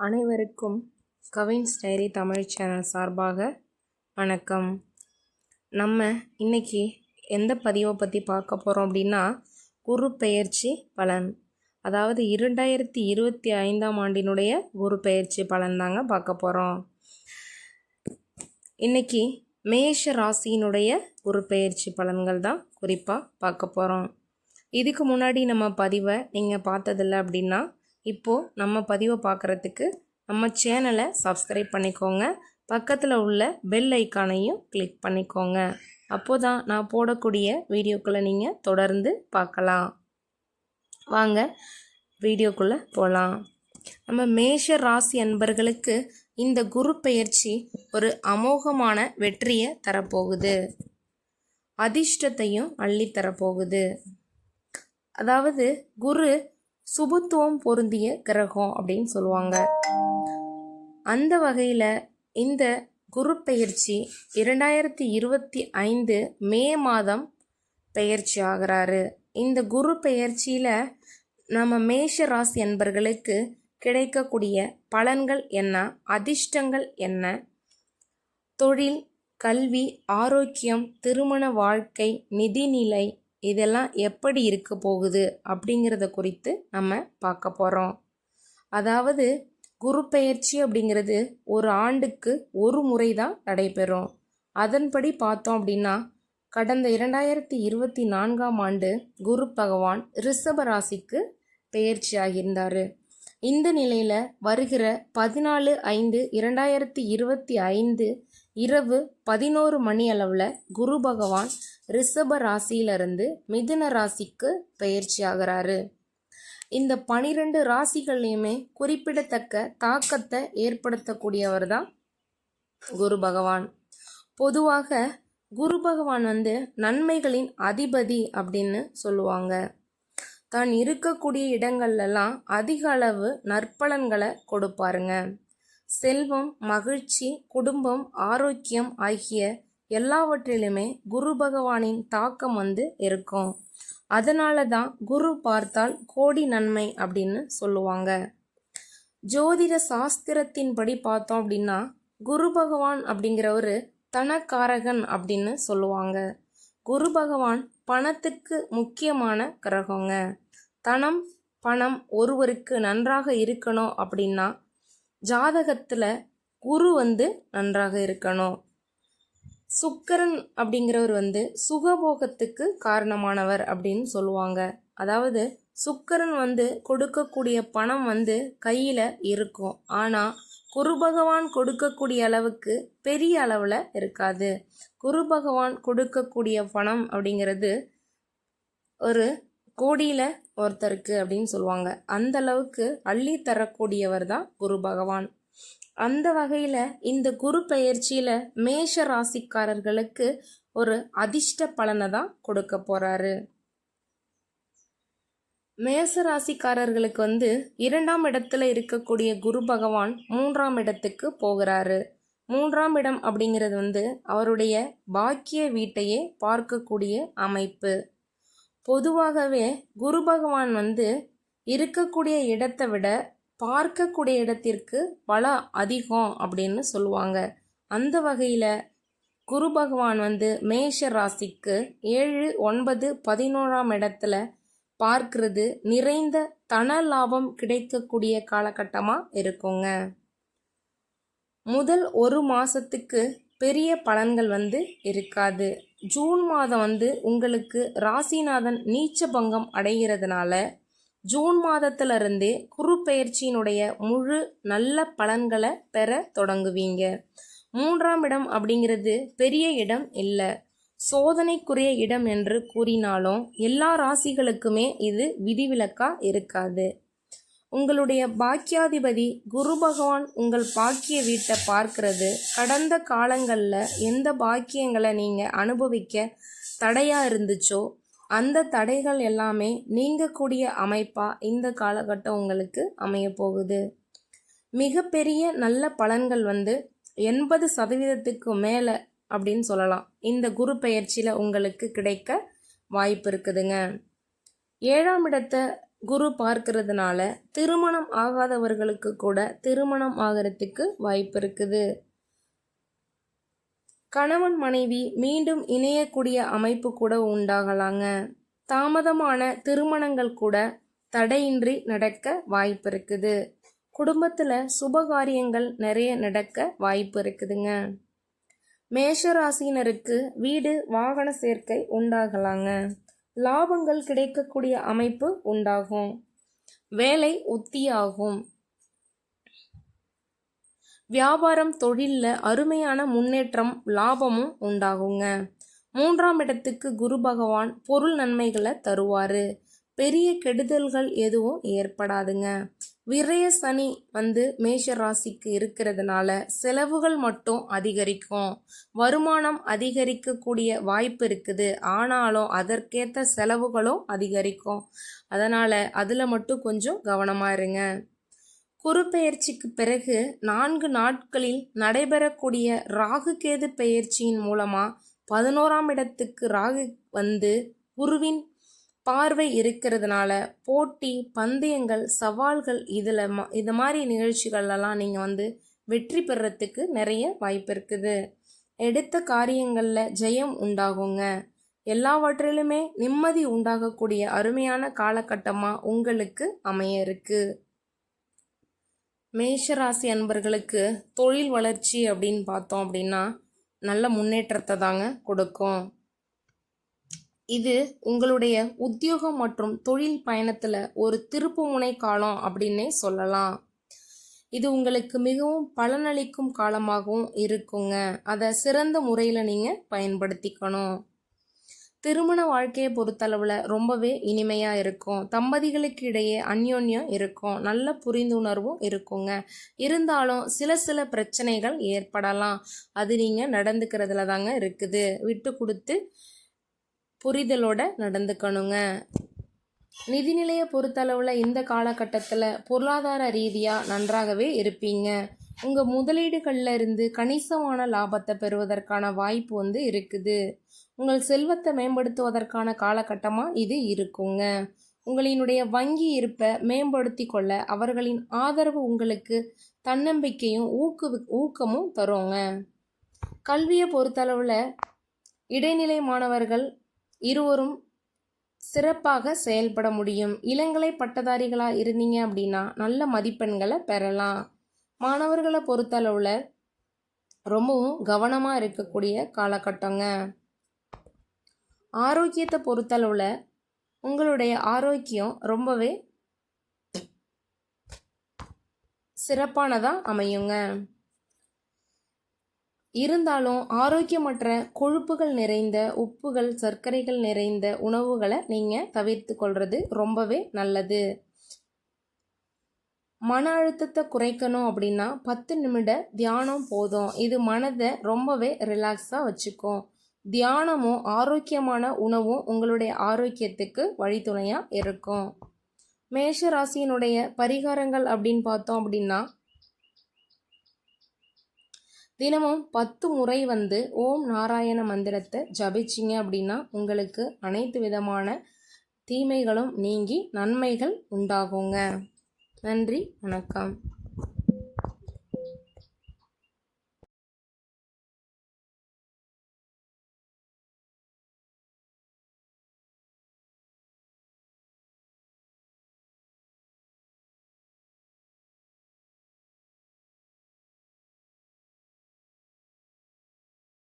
அனைவருக்கும் Cavin's diary Tamil channel சார்பாக வணக்கம். நம்ம இன்னைக்கு எந்த பதிவை பற்றி பார்க்க போகிறோம் அப்படின்னா குரு பெயர்ச்சி பலன். அதாவது இரண்டாயிரத்தி இருபத்தி ஐந்தாம் ஆண்டினுடைய குரு பெயர்ச்சி பலன் தாங்க பார்க்க போகிறோம் இன்னைக்கு மேஷ ராசியினுடைய குரு பெயர்ச்சி பலன்கள் தான் குறிப்பாக பார்க்க போகிறோம் இதுக்கு முன்னாடி நம்ம பதிவை நீங்கள் பார்த்ததில்ல அப்படின்னா இப்போது நம்ம பதிவை பார்க்குறதுக்கு நம்ம சேனலை சப்ஸ்கிரைப் பண்ணிக்கோங்க. பக்கத்தில் உள்ள பெல் ஐக்கானையும் கிளிக் பண்ணிக்கோங்க. அப்போது தான் நான் போடக்கூடிய வீடியோக்களை நீங்கள் தொடர்ந்து பார்க்கலாம். வாங்க வீடியோக்குள்ளே போகலாம் நம்ம மேஷ ராசி அன்பர்களுக்கு இந்த குரு பெயர்ச்சி ஒரு அமோகமான வெற்றியை தரப்போகுது. அதிர்ஷ்டத்தையும் அள்ளித்தரப்போகுது. அதாவது குரு சுபத்துவம் பொருந்திய கிரகம் அப்படின்னு சொல்லுவாங்க. அந்த வகையில் இந்த குரு பெயர்ச்சி இரண்டாயிரத்தி இருபத்தி ஐந்து மே மாதம் பெயர்ச்சி ஆகிறாரு. இந்த குரு பெயர்ச்சியில் நம்ம மேஷ ராசி என்பர்களுக்கு கிடைக்கக்கூடிய பலன்கள் என்ன? அதிர்ஷ்டங்கள் என்ன? தொழில் கல்வி ஆரோக்கியம் திருமண வாழ்க்கை நிதிநிலை இதெல்லாம் எப்படி இருக்க போகுது அப்படிங்கிறத குறித்து நம்ம பார்க்க போகிறோம் அதாவது குரு பெயர்ச்சி அப்படிங்கிறது ஒரு ஆண்டுக்கு ஒரு முறை தான் நடைபெறும். அதன்படி பார்த்தோம் அப்படின்னா கடந்த இரண்டாயிரத்தி இருபத்தி நான்காம் ஆண்டு குரு பகவான் ரிஷப ராசிக்கு பெயர்ச்சி ஆகியிருந்தார். இந்த நிலையில் வருகிற பதினாலு ஐந்து இரண்டாயிரத்தி இருபத்தி ஐந்து இரவு பதினோரு மணி அளவில் குரு பகவான் ரிஷப ராசியிலிருந்து மிதுன ராசிக்கு பயிற்சி ஆகிறாரு இந்த பனிரெண்டு ராசிகள்லையுமே குறிப்பிடத்தக்க தாக்கத்தை ஏற்படுத்தக்கூடியவர் தான் குரு பகவான். பொதுவாக குரு பகவான் வந்து நன்மைகளின் அதிபதி அப்படின்னு சொல்லுவாங்க. தான் இருக்கக்கூடிய இடங்கள்லாம் அதிக அளவு நற்பலன்களை கொடுப்பாருங்க. செல்வம் மகிழ்ச்சி குடும்பம் ஆரோக்கியம் ஆகிய எல்லாவற்றிலுமே குரு பகவானின் தாக்கம் வந்து இருக்கும். அதனால தான் குரு பார்த்தால் கோடி நன்மை அப்படின்னு சொல்லுவாங்க. ஜோதிட சாஸ்திரத்தின்படி பார்த்தோம் அப்படின்னா குரு பகவான் அப்படிங்கிறவர் தனக்காரகன் அப்படின்னு சொல்லுவாங்க. குரு பகவான் பணத்துக்கு முக்கியமான கிரகங்க. தனம் பணம் ஒருவருக்கு நன்றாக இருக்கணும் அப்படின்னா ஜாதகத்தில் குரு வந்து நன்றாக இருக்கணும். சுக்கரன் அப்படிங்கிறவர் வந்து சுகபோகத்துக்கு காரணமானவர் அப்படின்னு சொல்லுவாங்க. அதாவது சுக்கரன் வந்து கொடுக்கக்கூடிய பணம் வந்து கையில் இருக்கும். ஆனால் குரு பகவான் கொடுக்கக்கூடிய அளவுக்கு பெரிய அளவில் இருக்காது. குரு பகவான் கொடுக்கக்கூடிய பணம் அப்படிங்கிறது ஒரு கோடியில் ஒருத்தருக்கு அப்படின்னு சொல்லுவாங்க. அந்த அளவுக்கு அள்ளி தரக்கூடியவர் தான் குரு பகவான். அந்த வகையில் இந்த குரு பயிற்சியில் மேஷ ராசிக்காரர்களுக்கு ஒரு அதிர்ஷ்ட பலனை தான் கொடுக்க போகிறாரு மேச ராசிக்காரர்களுக்கு வந்து இரண்டாம் இடத்துல இருக்கக்கூடிய குரு பகவான் மூன்றாம் இடத்துக்கு போகிறாரு. மூன்றாம் இடம் அப்படிங்கிறது வந்து அவருடைய பாக்கிய வீட்டையே பார்க்கக்கூடிய அமைப்பு. பொதுவாகவே குரு பகவான் வந்து இருக்கக்கூடிய இடத்தை விட பார்க்கக்கூடிய இடத்திற்கு பலம் அதிகம் அப்படின்னு சொல்லுவாங்க. அந்த வகையில் குரு பகவான் வந்து மேஷ ராசிக்கு ஏழு ஒன்பது பதினோராம் இடத்துல பார்க்கிறது நிறைந்த தன லாபம் கிடைக்கக்கூடிய காலகட்டமாக இருக்குங்க. முதல் ஒரு மாதத்துக்கு பெரிய பலன்கள் வந்து இருக்காது. ஜூன் மாதம் வந்து உங்களுக்கு ராசிநாதன் நீச்ச பங்கம் அடைகிறதுனால ஜூன் மாதத்திலிருந்தே குரு பயிற்சியினுடைய முழு நல்ல பலன்களை பெற தொடங்குவீங்க. மூன்றாம் இடம் அப்படிங்கிறது பெரிய இடம் இல்லை. சோதனைக்குரிய இடம் என்று கூறினாலும் எல்லா ராசிகளுக்குமே இது விதிவிலக்காக இருக்காது. உங்களுடைய பாக்கியாதிபதி குரு பகவான் உங்கள் பாக்கிய வீட்டை பார்க்கறது. கடந்த காலங்களில் எந்த பாக்கியங்களை நீங்கள் அனுபவிக்க தடையாக இருந்துச்சோ அந்த தடைகள் எல்லாமே நீங்கக்கூடிய அமைப்பாக இந்த காலகட்டம் உங்களுக்கு அமைய போகுது. மிகப்பெரிய நல்ல பலன்கள் வந்து எண்பது சதவீதத்துக்கு மேலே அப்படின்னு சொல்லலாம். இந்த குரு பெயர்ச்சியில் உங்களுக்கு கிடைக்க வாய்ப்பு இருக்குதுங்க. ஏழாம் இடத்தை குரு பார்க்கறதுனால திருமணம் ஆகாதவர்களுக்கு கூட திருமணம் ஆகிறதுக்கு வாய்ப்பு இருக்குது. கணவன் மனைவி மீண்டும் இணையக்கூடிய அமைப்பு கூட உண்டாகலாங்க. தாமதமான திருமணங்கள் கூட தடையின்றி நடக்க வாய்ப்பு இருக்குது. குடும்பத்தில் சுபகாரியங்கள் நிறைய நடக்க வாய்ப்பு இருக்குதுங்க. மேஷராசினருக்கு வீடு வாகன சேர்க்கை உண்டாகலாங்க. லாபங்கள் கிடைக்கக்கூடிய அமைப்பு உண்டாகும். வேலை உத்தியாகும். வியாபாரம் தொழிலில் அருமையான முன்னேற்றம் லாபமும் உண்டாகுங்க. மூன்றாம் இடத்துக்கு குரு பகவான் பொருள் நன்மைகளை தருவார். பெரிய கெடுதல்கள் எதுவும் ஏற்படாதுங்க. விரய சனி வந்து மேஷ ராசிக்கு இருக்கிறதுனால செலவுகள் மட்டும் அதிகரிக்கும். வருமானம் அதிகரிக்கக்கூடிய வாய்ப்பு இருக்குது. ஆனாலும் அதற்கேற்ற செலவுகளும் அதிகரிக்கும். அதனால் அதில் மட்டும் கொஞ்சம் கவனமாக இருங்க. குரு பெயர்ச்சிக்கு பிறகு நான்கு நாட்களில் நடைபெறக்கூடிய ராகு கேது பெயர்ச்சியின் மூலமாக பதினோராம் இடத்துக்கு ராகு வந்து குருவின் பார்வை இருக்கிறதுனால போட்டி பந்தயங்கள் சவால்கள் இதில் மா இது மாதிரி நிகழ்ச்சிகள்லாம் நீங்கள் வந்து வெற்றி பெறத்துக்கு நிறைய வாய்ப்பு இருக்குது. எடுத்த காரியங்களில் ஜெயம் உண்டாகுங்க. எல்லாவற்றிலுமே நிம்மதி உண்டாகக்கூடிய அருமையான காலகட்டமாக உங்களுக்கு அமைய இருக்கு. மேஷராசி அன்பர்களுக்கு தொழில் வளர்ச்சி அப்படின்னு பார்த்தோம் அப்படின்னா நல்ல முன்னேற்றத்தை தாங்க கொடுக்கும். இது உங்களுடைய உத்தியோகம் மற்றும் தொழில் பயணத்தில் ஒரு திருப்புமுனை காலம் அப்படின்னே சொல்லலாம். இது உங்களுக்கு மிகவும் பலனளிக்கும் காலமாகவும் இருக்குங்க. அதை சிறந்த முறையில் நீங்கள் பயன்படுத்திக்கணும். திருமண வாழ்க்கையை பொறுத்தளவில் ரொம்பவே இனிமையாக இருக்கும். தம்பதிகளுக்கு இடையே அந்யோன்யம் இருக்கும். நல்ல புரிந்துணர்வும் இருக்குங்க. இருந்தாலும் சில சில பிரச்சனைகள் ஏற்படலாம். அது நீங்கள் நடந்துக்கிறதுல தாங்க இருக்குது. விட்டு கொடுத்து புரிதலோட நடந்துக்கணுங்க. நிதிநிலையை பொறுத்தளவில் இந்த காலகட்டத்தில் பொருளாதார ரீதியாக நன்றாகவே இருப்பீங்க. உங்கள் முதலீடுகளில் இருந்து கணிசமான லாபத்தை பெறுவதற்கான வாய்ப்பு வந்து இருக்குது. உங்கள் செல்வத்தை மேம்படுத்துவதற்கான காலகட்டமாக இது இருக்குங்க. உங்களினுடைய வங்கி இருப்பை மேம்படுத்தி கொள்ள அவர்களின் ஆதரவு உங்களுக்கு தன்னம்பிக்கையும் ஊக்கு ஊக்கமும் தருங்க. கல்வியை பொறுத்தளவில் இடைநிலை மாணவர்கள் இருவரும் சிறப்பாக செயல்பட முடியும். இளங்கலை பட்டதாரிகளாக இருந்தீங்க அப்படின்னா நல்ல மதிப்பெண்களை பெறலாம். மாணவர்களை பொறுத்தளவில் ரொம்பவும் கவனமாக இருக்கக்கூடிய காலகட்டங்க. ஆரோக்கியத்தை பொறுத்தளவில் உங்களுடைய ஆரோக்கியம் ரொம்பவே சிறப்பானதாக அமையுங்க. இருந்தாலும் ஆரோக்கியமற்ற கொழுப்புகள் நிறைந்த உப்புகள் சர்க்கரைகள் நிறைந்த உணவுகளை நீங்கள் தவிர்த்து கொள்வது ரொம்பவே நல்லது. மன அழுத்தத்தை குறைக்கணும் அப்படின்னா பத்து நிமிட தியானம் போதும். இது மனதை ரொம்பவே ரிலாக்ஸாக வச்சுக்கும். தியானமும் ஆரோக்கியமான உணவும் உங்களுடைய ஆரோக்கியத்துக்கு வழித்துணையாக இருக்கும். மேஷ ராசியினுடைய பரிகாரங்கள் அப்படின்னு பார்த்தோம் அப்படின்னா தினமும் பத்து முறை வந்து ஓம் நாராயண மந்திரத்தை ஜபிச்சிங்க அப்படின்னா உங்களுக்கு அனைத்து விதமான தீமைகளும் நீங்கி நன்மைகள் உண்டாகுங்க. நன்றி வணக்கம்.